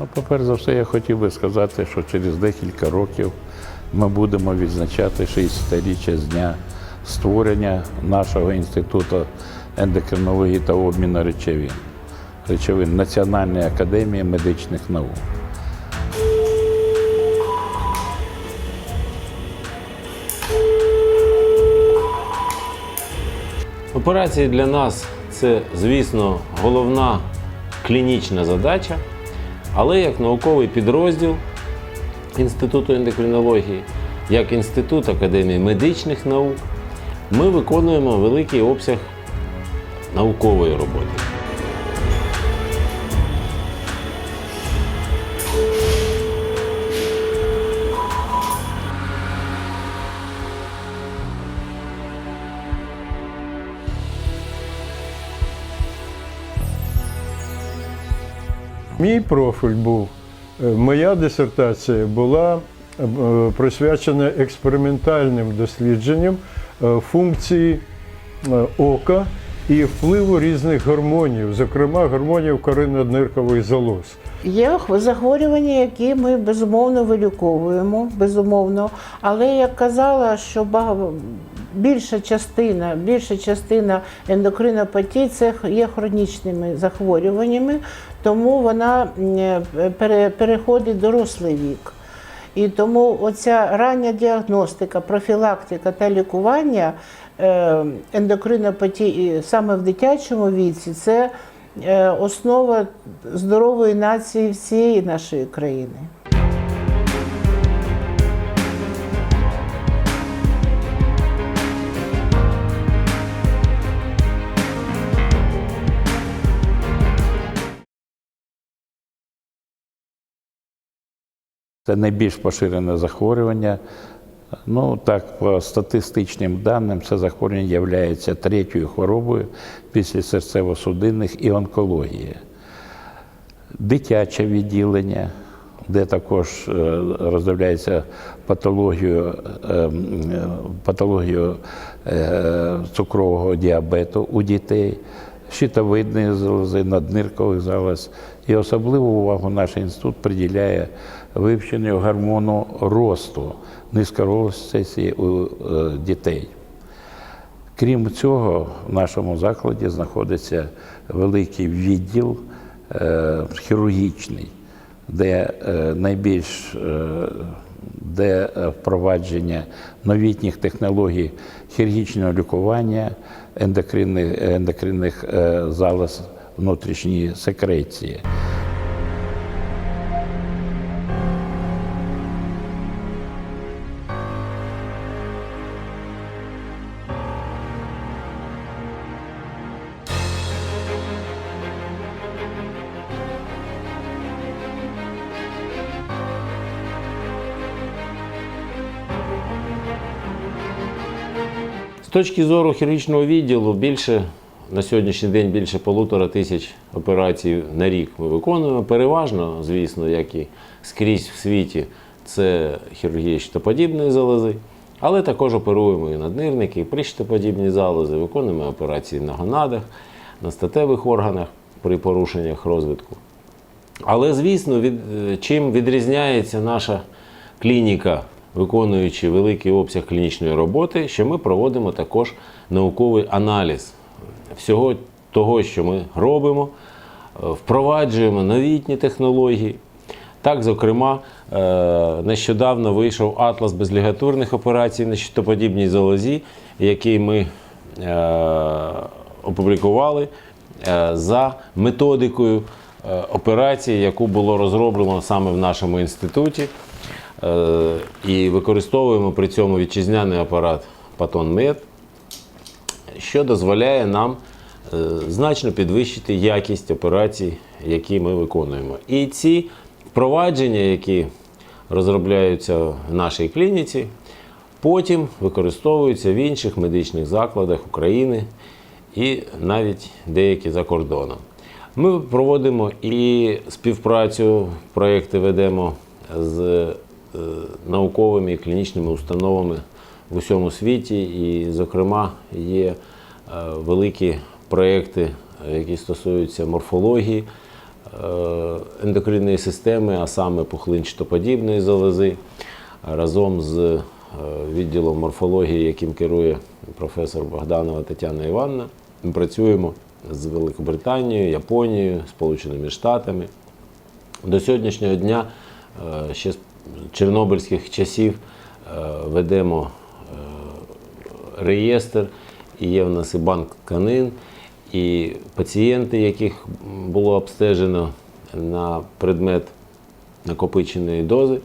Ну, По-перше за все, я хотів би сказати, що через декілька років ми будемо відзначати 60-річчя з дня створення нашого інституту ендокринології та обміну речовин, речовин Національної академії медичних наук. Операції для нас це, звісно, головна клінічна задача, але як науковий підрозділ Інституту ендокринології, як Інститут Академії медичних наук, ми виконуємо великий обсяг наукової роботи. Мій профіль був, е, моя дисертація була е, присвячена експериментальним дослідженням е, функції ока і впливу різних гормонів, зокрема гормонів коринно-ниркових залоз. Є захворювання, які ми безумовно виліковуємо, безумовно. Але як казала, що більша частина, більша частина ендокринопатій це є хронічними захворюваннями, тому вона переходить дорослий вік. І тому оця рання діагностика, профілактика та лікування е, ендокринопатії саме в дитячому віці це е, основа здорової нації всієї нашої країни. Це найбільш поширене захворювання. Ну так, по статистичним даним, це захворювання є третьою хворобою після серцево-судинних і онкології. Дитяче відділення, де також е, роздивляється патологію, е, е, патологію цукрового діабету у дітей, щитовидної залози, надниркових залоз. І особливу увагу наш інститут приділяє вивченню гормону росту низькорослості у е, дітей. Крім цього, в нашому закладі знаходиться великий відділ е, хірургічний, де е, найбільш де впровадження новітніх технологій хірургічного лікування ендокринних, ендокринних залоз внутрішньої секреції. Точки зору хірургічного відділу, більше на сьогоднішній день більше полутора тисяч операцій на рік ми виконуємо. Переважно, звісно, як і скрізь в світі, це хірургія щитоподібної залози, але також оперуємо і наднирники, і прищитоподібні залози, виконуємо операції на гонадах, на статевих органах при порушеннях розвитку. Але, звісно, від, е, чим відрізняється наша клініка, виконуючи великий обсяг клінічної роботи, що ми проводимо також науковий аналіз всього того, що ми робимо, е, впроваджуємо новітні технології. Так, зокрема, е, нещодавно вийшов атлас безлігатурних операцій на щитоподібній залозі, який ми е, опублікували за методикою операції, яку було розроблено саме в нашому інституті. Е, І використовуємо при цьому вітчизняний апарат Patton Med, що дозволяє нам е, значно підвищити якість операцій, які ми виконуємо. І ці впровадження, які розробляються в нашій клініці, потім використовуються в інших медичних закладах України і навіть деякі за кордоном. Ми проводимо і співпрацю, проєкти ведемо з науковими і клінічними установами в усьому світі. І, зокрема, є е, великі проєкти, е, які стосуються морфології, е, е, ендокринної системи, а саме пухлинчатоподібної залози, разом з е, відділом морфології, яким керує професор Богданова Тетяна Івановна. Ми працюємо з Великобританією, Японією, Сполученими Штатами. До сьогоднішнього дня, е, ще з чорнобильських часів, е, ведемо е, реєстр, і є в нас і банк тканин, і пацієнти, яких було обстежено на предмет накопиченої дози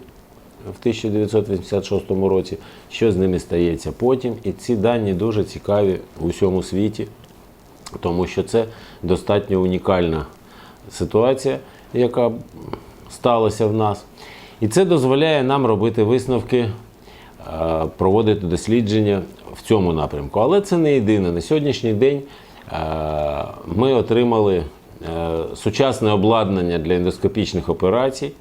в 1986 році, що з ними стається потім. І ці дані дуже цікаві у всьому світі, тому що це достатньо унікальна ситуація, яка сталася в нас. І це дозволяє нам робити висновки, е, проводити дослідження в цьому напрямку. Але це не єдине. На сьогоднішній день е, ми отримали е, сучасне обладнання для ендоскопічних операцій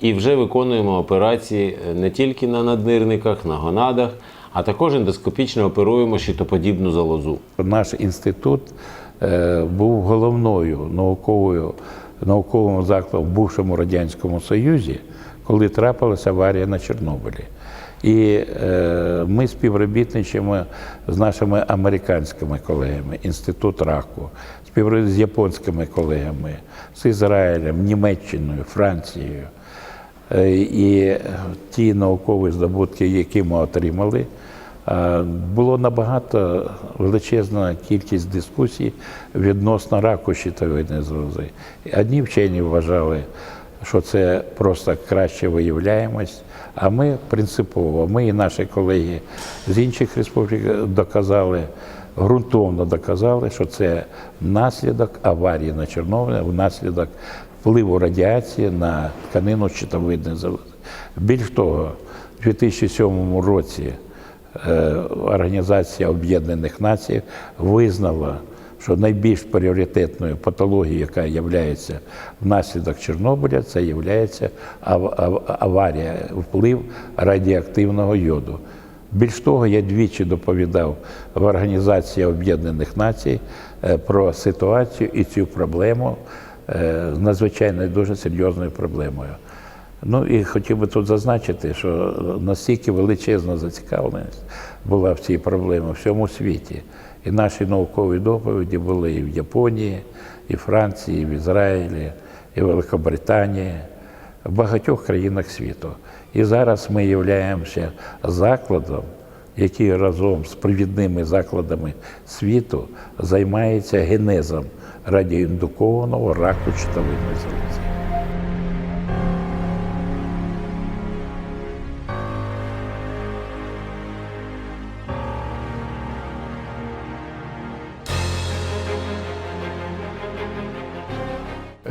і вже виконуємо операції не тільки на наднирниках, на гонадах, а також ендоскопічно оперуємо щитоподібну залозу. Наш інститут був головною науковою науковим закладом в бувшому Радянському Союзі, коли трапилася аварія на Чорнобилі. І е, ми співробітничаємо з нашими американськими колегами, Інститут раку, співробітничаємо з японськими колегами, з Ізраїлем, Німеччиною, Францією. Е, І ті наукові здобутки, які ми отримали, е, було набагато величезна кількість дискусій відносно раку щитовидної залози. Одні вчені вважали, що це просто краще виявляємось, а ми принципово, ми і наші колеги з інших республік доказали, ґрунтовно доказали, що це наслідок аварії на Чорнобилі, внаслідок впливу радіації на тканину щитовидної залози. Більш того, у 2007 році е, Організація Об'єднаних Націй визнала, що найбільш пріоритетною патологією, яка є внаслідок Чорнобиля, це є аварія, вплив радіоактивного йоду. Більш того, я двічі доповідав в Організації Об'єднаних Націй е, про ситуацію і цю проблему е, надзвичайно дуже серйозною проблемою. Ну і хотів би тут зазначити, що настільки величезна зацікавленість була в цій проблемі в всьому світі. І наші наукові доповіді були і в Японії, і в Франції, і в Ізраїлі, і в Великобританії, в багатьох країнах світу. І зараз ми являємося закладом, який разом з провідними закладами світу займається генезом радіоіндукованого раку щитовидної залози.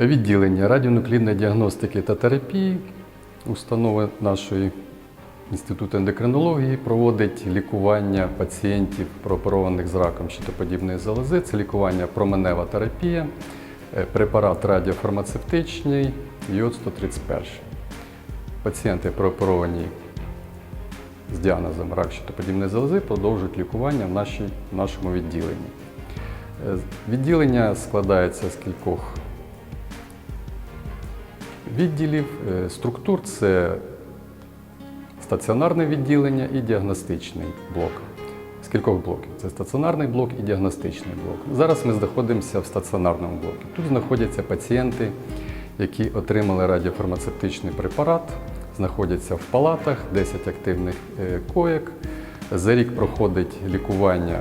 Відділення радіонуклідної діагностики та терапії установи нашої інституту ендокринології проводить лікування пацієнтів, прооперованих з раком щитоподібної залози. Це лікування променева терапія, е, препарат радіофармацевтичний, йод 131. Пацієнти прооперовані з діагнозом рак щитоподібної залози продовжують лікування в, нашій, в нашому відділенні. Е, Відділення складається з кількох відділів. Е, Структур це стаціонарне відділення і діагностичний блок. З кількох блоків. Це стаціонарний блок і діагностичний блок. Зараз ми знаходимося в стаціонарному блокі. Тут знаходяться пацієнти, які отримали радіофармацевтичний препарат, знаходяться в палатах, 10 активних е, коєк. За рік проходить лікування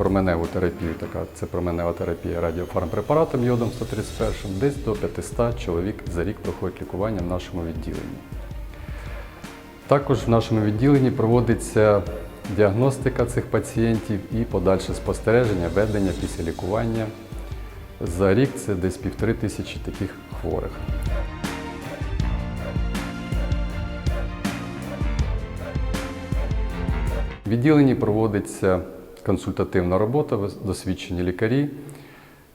променеву терапію, така це променева терапія радіофармпрепаратом йодом 131, десь до 500 чоловік за рік проходить лікування в нашому відділенні. Також в нашому відділенні проводиться діагностика цих пацієнтів і подальше спостереження, ведення після лікування. За рік це десь півтори тисячі таких хворих. В відділенні проводиться консультативна робота, досвідчені лікарі,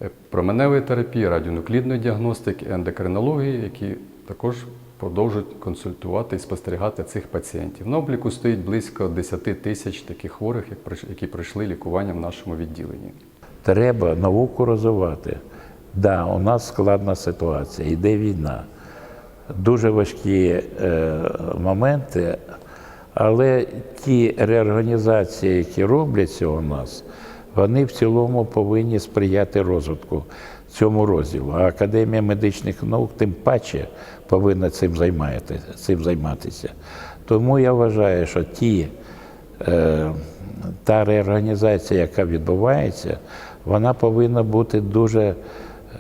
е, променевої терапії, радіонуклідної діагностики, ендокринології, які також продовжують консультувати і спостерігати цих пацієнтів. На обліку стоїть близько 10 тисяч таких хворих, які пройшли лікування в нашому відділенні. Треба науку розвивати. Да, у нас складна ситуація, йде війна. Дуже важкі е, моменти, але ті реорганізації, які робляться у нас, вони в цілому повинні сприяти розвитку цьому розділу. А Академія медичних наук тим паче повинна цим, займати, цим займатися. Тому я вважаю, що ті е, та реорганізація, яка відбувається, вона повинна бути дуже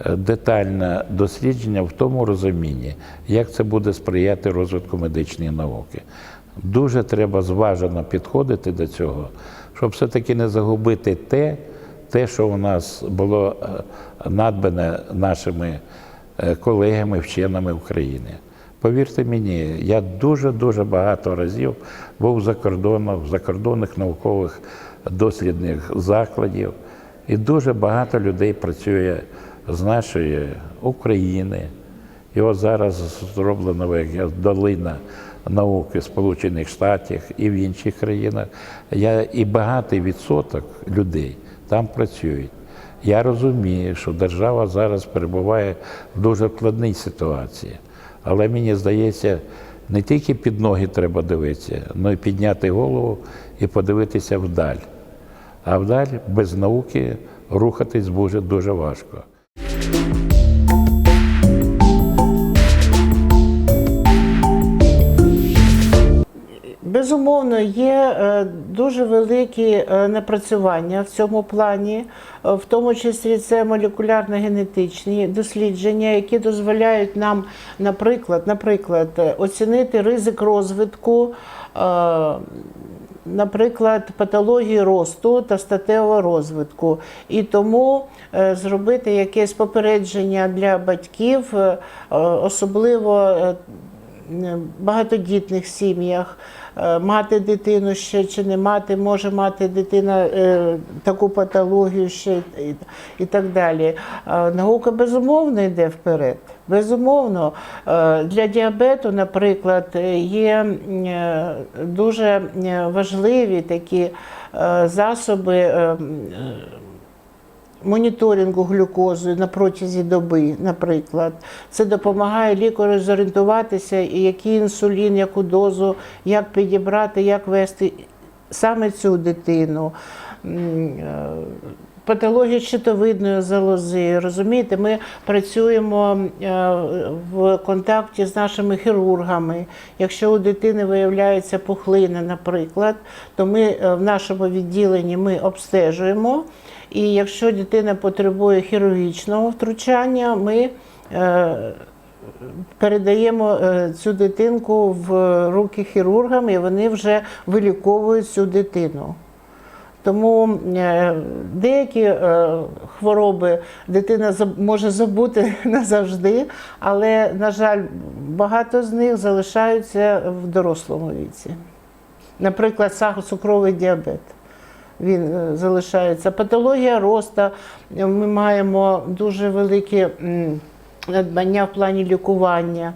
е, детальне дослідження в тому розумінні, як це буде сприяти розвитку медичної науки. Дуже треба зважено підходити до цього, щоб все-таки не загубити те, те, що у нас було е, надбане нашими е, колегами, вченими України. Повірте мені, я дуже-дуже багато разів був за кордоном, в закордонних наукових дослідних закладів, і дуже багато людей працює з нашої України. І от зараз зроблено як долина науки Сполучених Штатів і в інших країнах. Я, і багатий відсоток людей там працюють. Я розумію, що держава зараз перебуває в дуже складній ситуації. Але мені здається, не тільки під ноги треба дивитися, але й підняти голову і подивитися вдаль. А вдаль без науки рухатись буде дуже важко. Безумовно, є е, дуже великі е, напрацювання в цьому плані, е, в тому числі це молекулярно-генетичні дослідження, які дозволяють нам, наприклад, наприклад, оцінити ризик розвитку. Наприклад, патології росту та статевого розвитку, і тому зробити якесь попередження для батьків, особливо е, багатодітних сім'ях. Е, Мати дитину ще чи не мати, може мати дитина е, таку патологію ще і, так далі. Е, Наука безумовно йде вперед. Безумовно, для діабету, наприклад, є дуже важливі такі засоби. Моніторингу глюкози на протязі доби, наприклад. Це допомагає лікарю зорієнтуватися, який інсулін, яку дозу, як підібрати, як вести саме цю дитину. Е, Патологія щитовидної залози, розумієте, ми працюємо е, в контакті з нашими хірургами. Якщо у дитини виявляється пухлина, наприклад, то ми е, в нашому відділенні ми обстежуємо. І якщо дитина потребує хірургічного втручання, ми е, передаємо е, цю дитинку в руки хірургам, і вони вже виліковують цю дитину. Тому е, деякі хвороби дитина може забути назавжди, але, на жаль, багато з них залишаються в дорослому віці. Наприклад, цукровий діабет. Він е, залишається. Патологія роста. Ми маємо дуже великі надбання в плані лікування.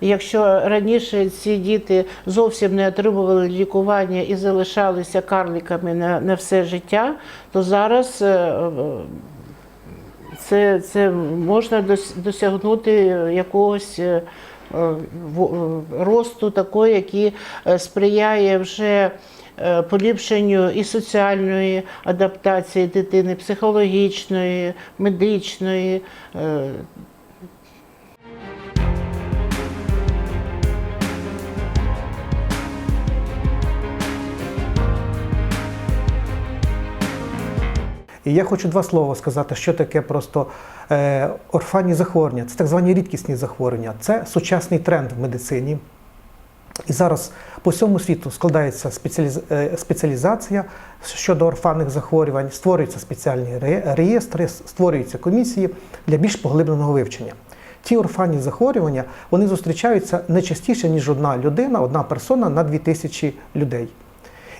Якщо раніше ці діти зовсім не отримували лікування і залишалися карликами на, на все життя, то зараз е, е, це, це можна досягнути якогось росту такої, який сприяє вже поліпшенню і соціальної адаптації дитини, психологічної, медичної. е, І я хочу два слова сказати, що таке просто е, орфанні захворювання. Це так звані рідкісні захворювання. Це сучасний тренд в медицині. І зараз по всьому світу складається е, спеціалізація щодо орфанних захворювань, створюються спеціальні реєстри, створюються комісії для більш поглибленого вивчення. Ті орфанні захворювання вони зустрічаються не частіше, ніж одна людина, одна персона на 2000 людей.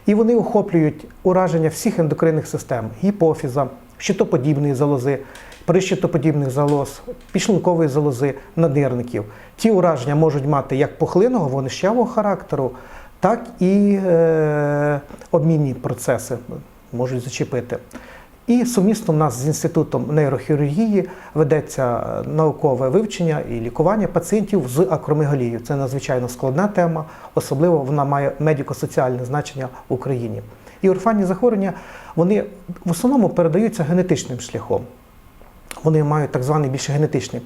І вони охоплюють ураження всіх ендокринних систем гіпофіза, щитоподібної залози, прищитоподібних залоз, підшлункової залози, наднирників. Ті ураження можуть мати як пухлинного, вонищавого характеру, так і е, обмінні процеси можуть зачепити. І сумісно в нас з інститутом нейрохірургії ведеться наукове вивчення і лікування пацієнтів з акромегалією. Це надзвичайно складна тема, особливо вона має медико-соціальне значення в Україні. І орфанні захворювання вони в основному передаються генетичним шляхом. Вони мають так званий більше генетичний.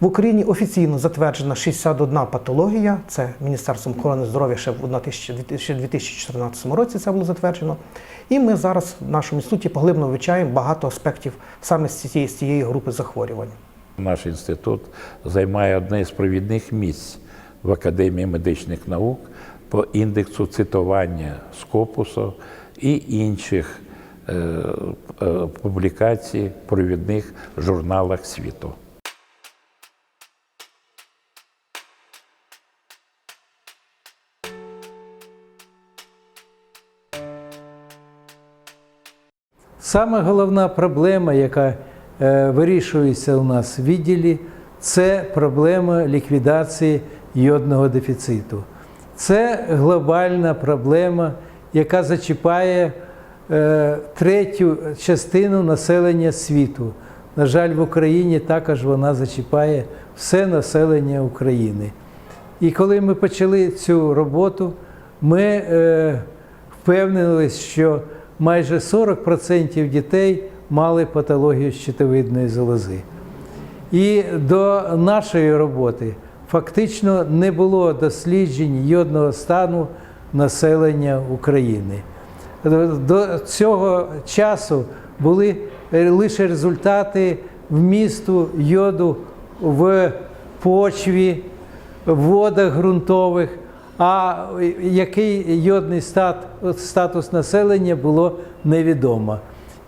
В Україні офіційно затверджена 61 патологія. Це Міністерством охорони здоров'я ще в 1000 ще в 2014 році це було затверджено. І ми зараз в нашому інституті поглибно вивчаємо багато аспектів саме з цієї, з цієї групи захворювань. Наш інститут займає одне з провідних місць в Академії медичних наук по індексу цитування Скопусу і інших е, е, публікацій в провідних журналах світу. Саме головна проблема, яка е, вирішується у нас в відділі, це проблема ліквідації йодного дефіциту. Це глобальна проблема, яка зачіпає е, третю частину населення світу. На жаль, в Україні також вона зачіпає все населення України. І коли ми почали цю роботу, ми е, впевнились, що майже 40% дітей мали патологію щитовидної залози. І до нашої роботи фактично не було досліджень йодного стану населення України. До цього часу були лише результати вмісту йоду в почві, в водах ґрунтових, а який йодний стат, статус населення було невідомо.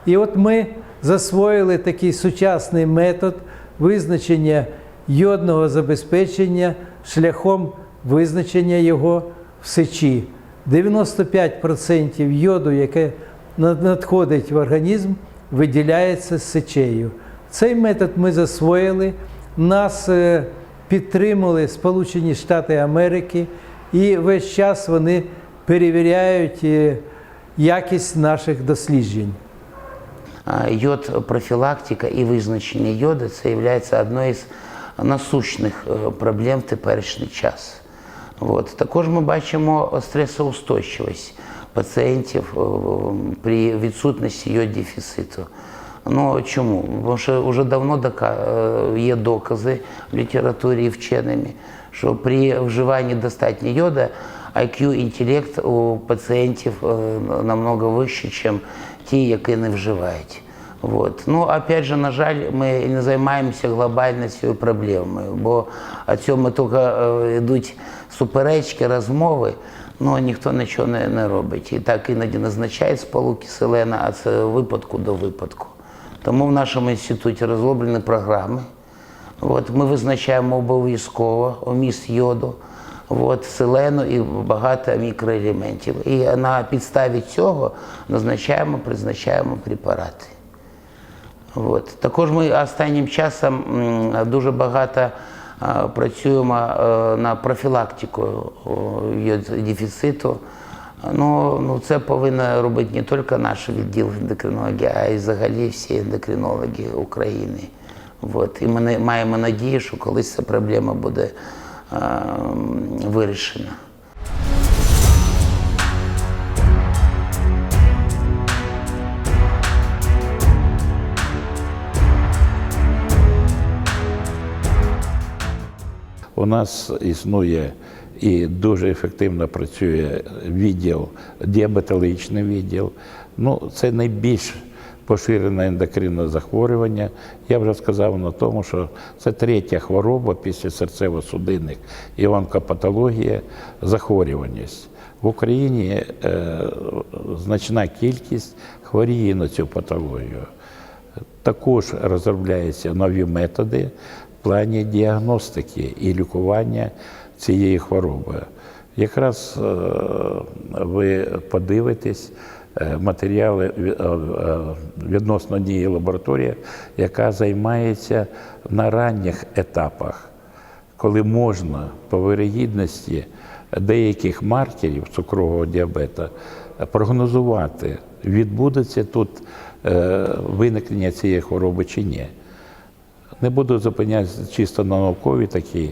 І от ми засвоїли такий сучасний метод визначення йодного забезпечення шляхом визначення його в сечі. 95% йоду, яке надходить в організм, виділяється з сечею. Цей метод ми засвоїли. Нас е, підтримали Сполучені Штати Америки, і весь час вони перевіряють е, якість наших досліджень. Йод профілактика і визначення йоду це є одною з насущних е, проблем в теперішній час. От. Також ми бачимо стресоустойчивість пацієнтів е, при відсутності йод-дефіциту. Ну чому? Тому що вже давно дока- е, є докази в літературі і вченими, що при вживанні достатньо йода IQ, інтелект у пацієнтів е, намного вищий, ніж ті, які не вживають. Вот. Ну, опять же, на жаль, ми не займаємося глобально цією проблемою, бо о цьому тільки е, йдуть суперечки, розмови, ну ніхто нічого не, не робить. І так іноді назначають сполуки селена, а це випадку до випадку. Тому в нашому інституті розроблені програми. От, ми визначаємо обов'язково вміст йоду, от, селену і багато мікроелементів. І на підставі цього назначаємо, призначаємо препарати. От. Також ми останнім часом дуже багато працюємо на профілактику о, дефіциту. Ну, ну, це повинно робити не тільки наш відділ ендокринології, а й взагалі всі ендокринологи України. От. І ми маємо надію, що колись ця проблема буде а, вирішена. У нас існує і дуже ефективно працює відділ, діабетологічний відділ. Ну, це найбільш поширене ендокринне захворювання. Я вже сказав на тому, що це третя хвороба після серцево-судинних і онкопатологія захворюваність. В Україні е, значна кількість хворіє на цю патологію. Також розробляються нові методи плані діагностики і лікування цієї хвороби. Якраз е, ви подивитесь е, матеріали е, відносно дії лабораторії, яка займається на ранніх етапах, коли можна по вирогідності деяких маркерів цукрового діабета прогнозувати, відбудеться тут виникнення цієї хвороби чи ні. Не буду зупинятися чисто на наукові такі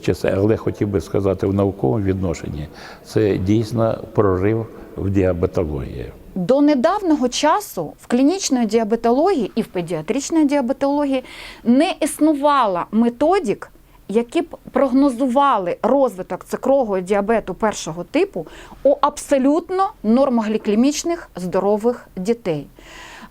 часи, але хотів би сказати в науковому відношенні це дійсно прорив в діабетології. До недавнього часу в клінічної діабетології і в педіатричної діабетології не існувало методик, які б прогнозували розвиток цукрового діабету першого типу у абсолютно нормоглікемічних здорових дітей.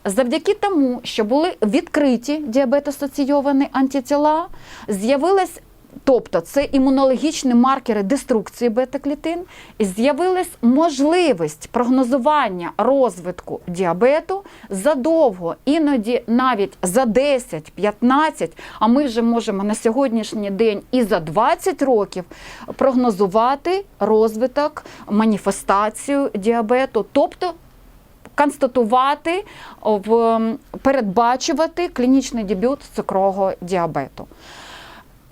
Завдяки тому, що були відкриті діабет-асоційовані антитіла, з'явилась Тобто це імунологічні маркери деструкції бета-клітин, і з'явилась можливість прогнозування розвитку діабету задовго, іноді навіть за 10-15, а ми вже можемо на сьогоднішній день і за 20 років прогнозувати розвиток, маніфестацію діабету, тобто констатувати, передбачувати клінічний дебют цукрового діабету.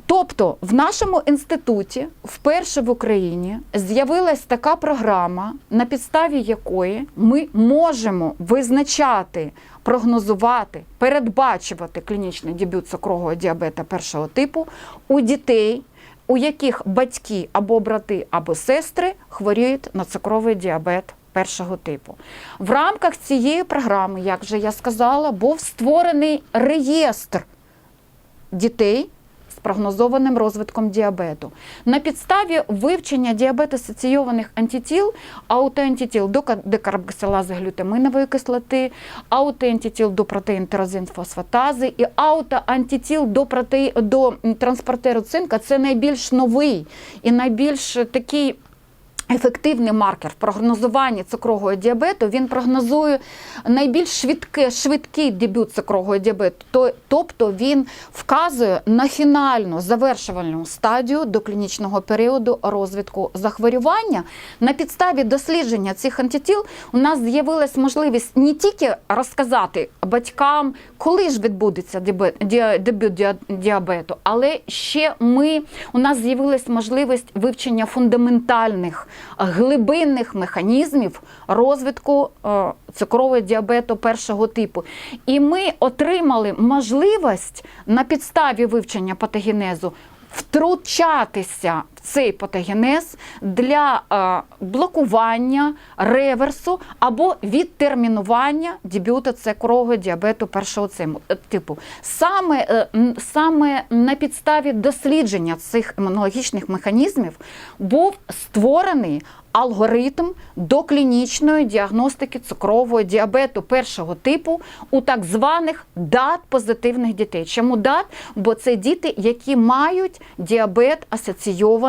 Тобто в нашому інституті вперше в Україні з'явилась така програма, на підставі якої ми можемо визначати, прогнозувати, передбачувати клінічний дебют цукрового діабета першого типу у дітей, у яких батьки або брати, або сестри хворіють на цукровий діабет першого типу. В рамках цієї програми, як вже я сказала, був створений реєстр дітей з прогнозованим розвитком діабету. На підставі вивчення діабет-асоційованих антитіл, аутоантитіл до ка- декарбоксилази глютаминової кислоти, аутоантитіл до протеїн тирозинфосфатази і аутоантитіл до, протеї... до транспортеру цинка це найбільш новий і найбільш такий Ефективний маркер в прогнозуванні цукрового діабету він прогнозує найбільш швидке, швидкий дебют цукрового діабету, То- тобто він вказує на фінальну завершувальну стадію до клінічного періоду розвитку захворювання. На підставі дослідження цих антитіл у нас з'явилась можливість не тільки розказати батькам, коли ж відбудеться дебют діабету, але ще ми у нас з'явилась можливість вивчення фундаментальних глибинних механізмів розвитку е, цукрового діабету першого типу. І ми отримали можливість на підставі вивчення патогенезу втручатися цей патогенез для е, блокування, реверсу або відтермінування дебюту цукрового діабету першого е, типу. Саме, е, саме на підставі дослідження цих імунологічних механізмів був створений алгоритм доклінічної діагностики цукрового діабету першого типу у так званих дат-позитивних дітей. Чому дат? Бо це діти, які мають діабет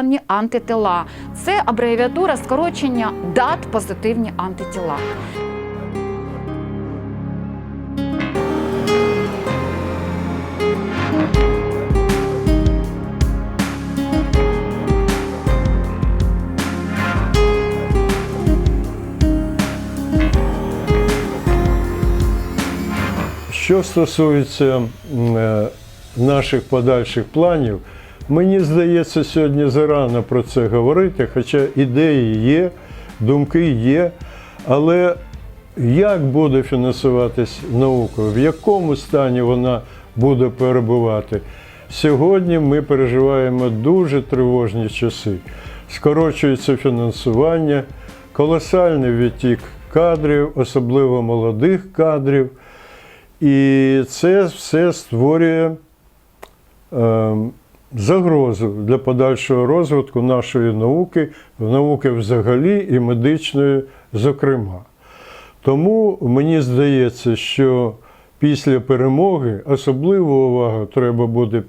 асоційовані антитила. Це абревіатура скорочення дат-позитивні антитіла. Що стосується е, наших подальших планів, мені здається, сьогодні зарано про це говорити, хоча ідеї є, думки є, але як буде фінансуватись наука, в якому стані вона буде перебувати? Сьогодні ми переживаємо дуже тривожні часи. Скорочується фінансування, колосальний відтік кадрів, особливо молодих кадрів. І це все створює е, загрозу для подальшого розвитку нашої науки, науки взагалі і медичної, зокрема. Тому мені здається, що після перемоги особливу увагу треба буде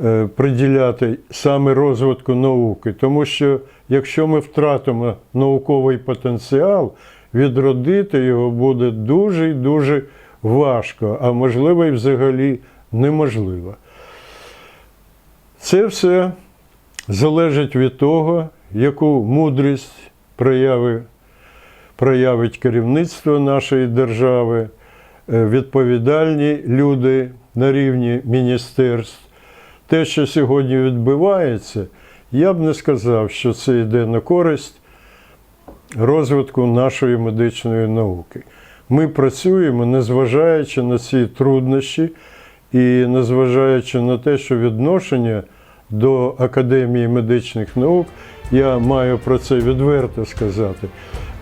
е, приділяти саме розвитку науки, тому що якщо ми втратимо науковий потенціал, відродити його буде дуже і дуже важко, а можливо і взагалі неможливо. Це все залежить від того, яку мудрість прояви, проявить керівництво нашої держави, е, відповідальні люди на рівні міністерств. Те, що сьогодні відбувається, я б не сказав, що це йде на користь розвитку нашої медичної науки. Ми працюємо, незважаючи на ці труднощі і незважаючи на те, що відношення до Академії медичних наук, я маю про це відверто сказати,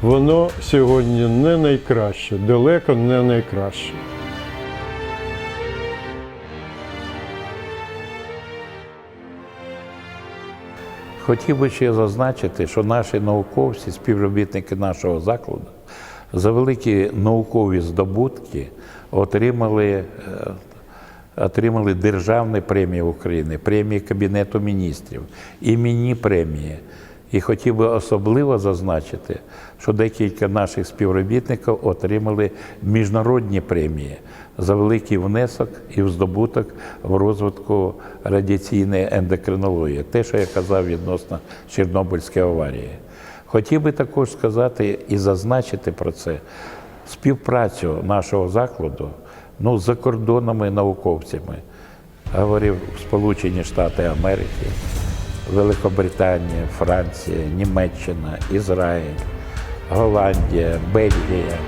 воно сьогодні не найкраще, далеко не найкраще. Хотів би ще зазначити, що наші науковці, співробітники нашого закладу, за великі наукові здобутки отримали, е, отримали державні премії України, премії Кабінету міністрів, іменні премії. І хотів би особливо зазначити, що декілька наших співробітників отримали міжнародні премії за великий внесок і здобуток в розвитку радіаційної ендокринології, те, що я казав відносно Чорнобильської аварії. Хотів би також сказати і зазначити про це співпрацю нашого закладу ну, за кордонами науковцями. Говорив Сполучені Штати Америки, Великобританія, Франція, Німеччина, Ізраїль, Голландія, Бельгія.